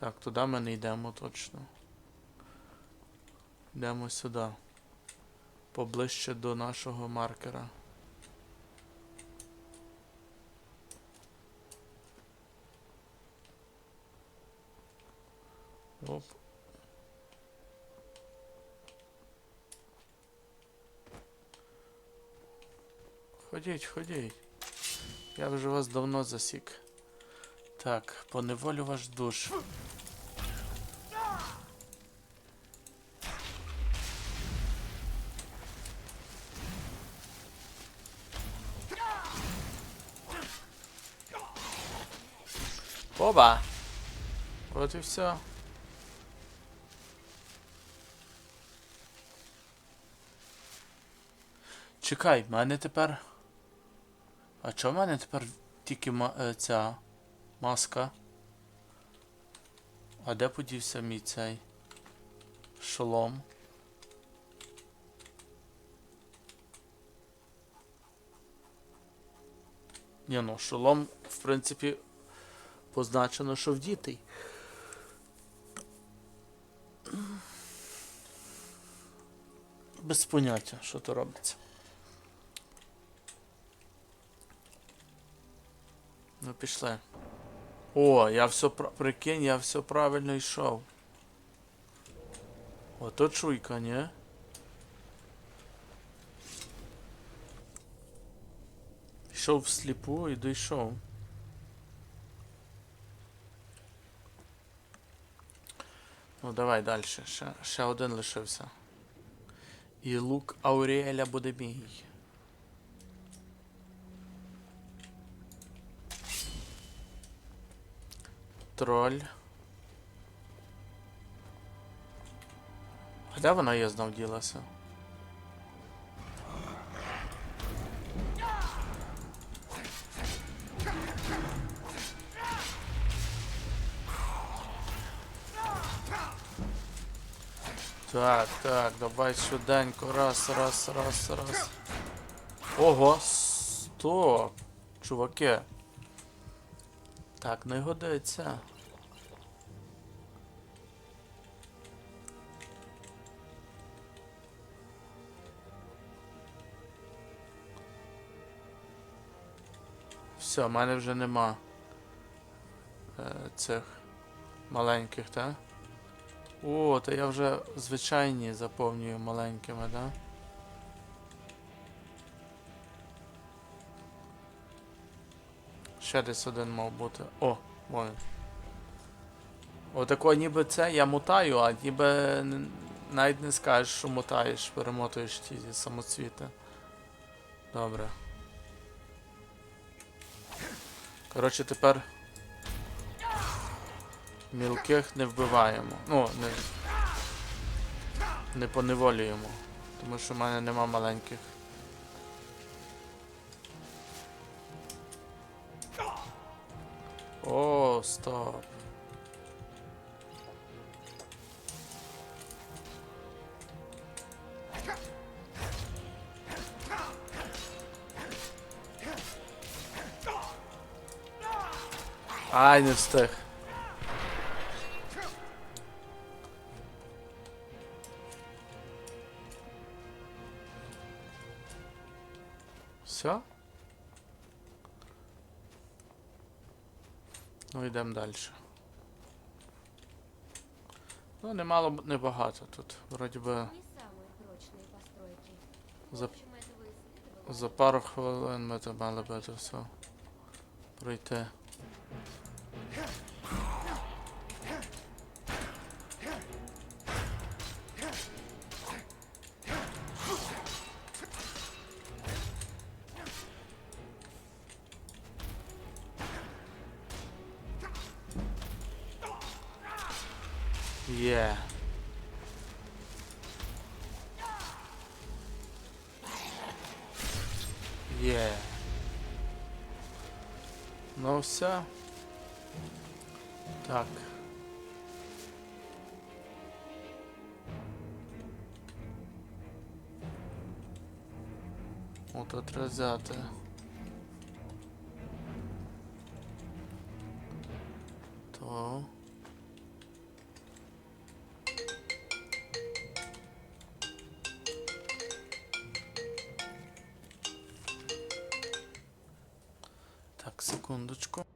Так, туди ми не йдемо точно. Йдемо сюди. Поближче до нашого маркера. Оп. Ходіть, ходіть. Я вже вас давно засік. Так, поневолю ваш душ. Оба! От і все. Чекай, в мене тепер. А чого в мене тепер тільки е, ця маска? А де подівся мій цей шолом? Ні, ну, шолом, в принципі, позначено, що вдітий. Без поняття, що то робиться. Ну, пішли. О, я все прикинь, я все правильно йшов. Ото чуйка, ні? Йшов всліпу і дійшов. Ну, давай далі. Ще, ще один лишився. І лук Ауріеля буде мій. Троль. Де вона є знов ділася? Так, так, давай швиденько. Раз, раз, раз, раз. Ого, стоп. Чуваки. Так, не годиться. Все, в мене вже нема е, цих маленьких, так? О, то я вже звичайні заповнюю маленькими, да? Ще десь один мав бути. О, він. Отако ніби це я мутаю, а ніби навіть не скажеш, що мутаєш, перемотуєш ті самоцвіти. Добре. Коротше, тепер мілких не вбиваємо. Ну, не, не поневолюємо. Тому що в мене нема маленьких. О, стоп. Ай, не встиг. Все? Ну, йдемо далі. Ну, немало, б- небагато тут. Вроді би Не самые прочные постройки. В За- общем, этого и следовало за пару хвилин ми то мали би це все пройти. Ну все. Так. От треба Секундочку.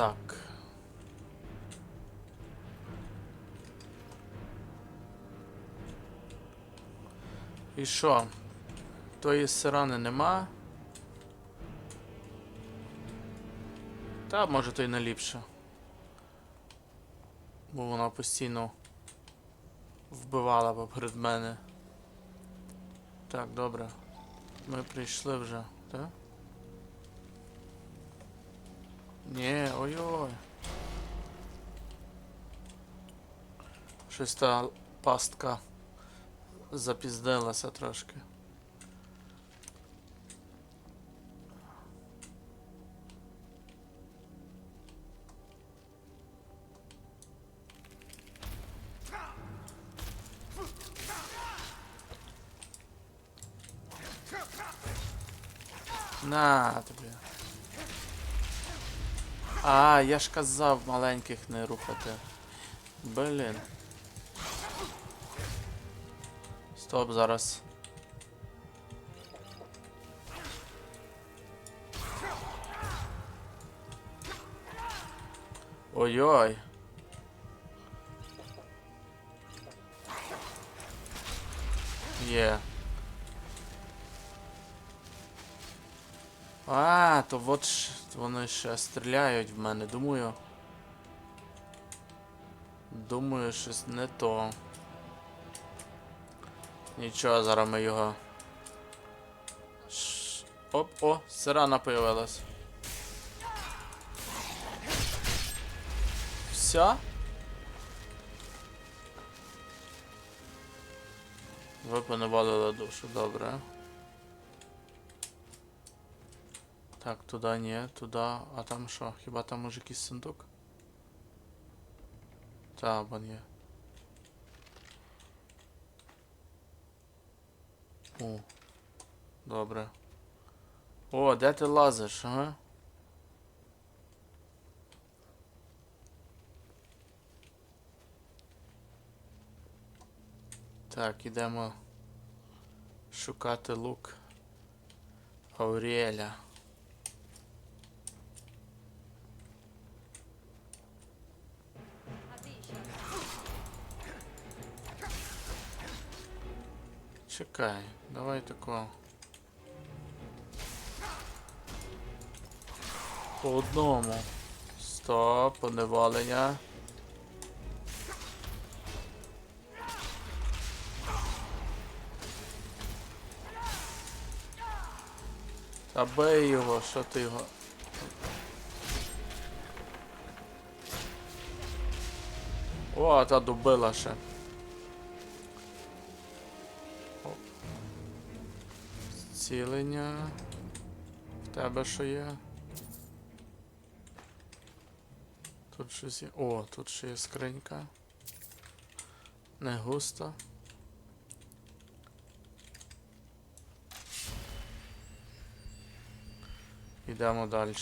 Так. І що? Тої сирани нема. Та може то й наліпше. Бо вона постійно вбивала поперед мене. Так, добре. Ми прийшли вже, так? Ні, ой-ой. Щось пастка запіздилася трошки. На тобі. А, я ж казав маленьких не рухати. Блін. Стоп зараз. Ой-ой. Є. А, то от ж вони ще стріляють в мене, думаю. Думаю, щось не то. Нічого, зараз ми його. Ш- Оп, о, сирана появилась. Все? Ви поневалили душу, добре. Так, туди ні, туди. А там що? Хіба там може якийсь сундук? Та, вон є. О. Добре. О, де ти лазиш, ага? Так, ідемо шукати лук Ауріеля. Чекай, давай тако. По одному. Стоп, поневолення. Та бей його, що ти його. О, та добила ще. Зцілення. В тебе що є? Тут щось є. О, тут ще є скринька. Не густо. Йдемо далі.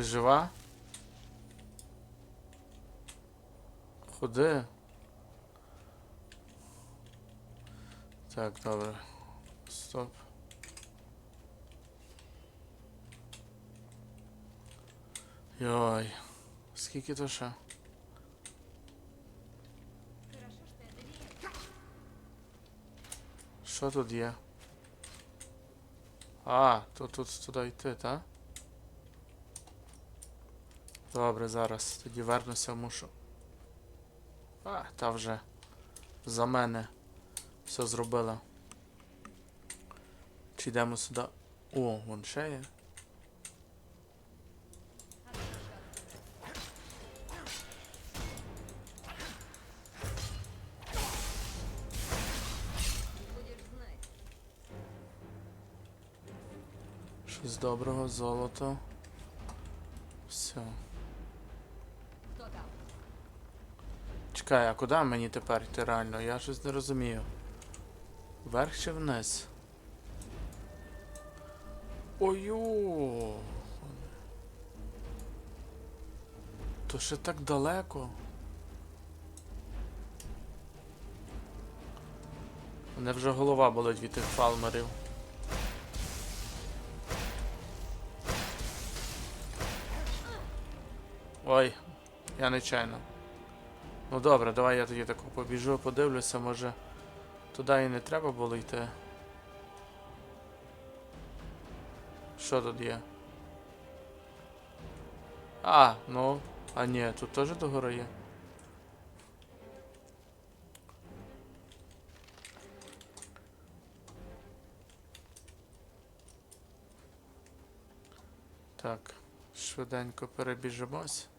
Ти жива? Ходи. Так, добре. Стоп. Йой. Скільки то ще? Що тут є? А, то тут туди йти, так? Добре, зараз. Тоді вернуся, мушу. А, та вже за мене все зробила. Чи йдемо сюди? О, вон ще є. Щось доброго, золото. Все. Кто там? Чекай, а куди мені тепер йти реально? Я щось не розумію. Вверх чи вниз? Ою. То ще так далеко. У мене вже голова болить від тих фалмерів. Ой, я нечайно. Ну добре, давай я тоді тако побіжу, подивлюся, може туди і не треба було йти. Що тут є? А, ну, а ні, тут теж догори є. Так, швиденько перебіжимось.